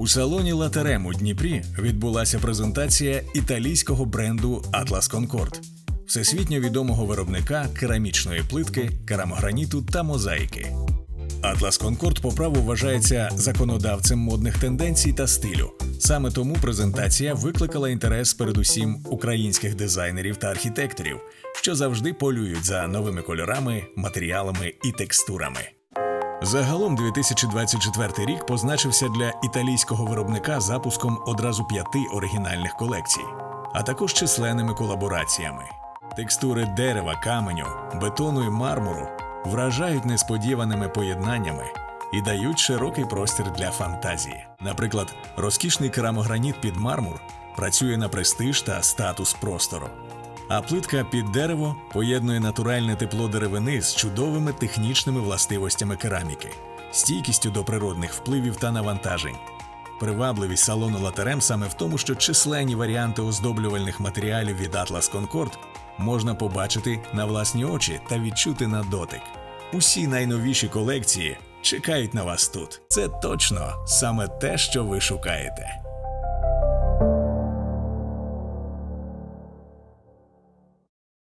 У салоні Латерем у Дніпрі відбулася презентація італійського бренду Atlas Concord, всесвітньо відомого виробника керамічної плитки, керамограніту та мозаїки. Atlas Concord по праву вважається законодавцем модних тенденцій та стилю. Саме тому презентація викликала інтерес передусім українських дизайнерів та архітекторів, що завжди полюють за новими кольорами, матеріалами і текстурами. Загалом 2024 рік позначився для італійського виробника запуском одразу п'яти оригінальних колекцій, а також численними колабораціями. Текстури дерева, каменю, бетону і мармуру вражають несподіваними поєднаннями і дають широкий простір для фантазії. Наприклад, розкішний керамограніт під мармур працює на престиж та статус простору. А плитка під дерево поєднує натуральне тепло деревини з чудовими технічними властивостями кераміки, стійкістю до природних впливів та навантажень. Привабливість салону Латерем саме в тому, що численні варіанти оздоблювальних матеріалів від Atlas Concord можна побачити на власні очі та відчути на дотик. Усі найновіші колекції чекають на вас тут. Це точно саме те, що ви шукаєте.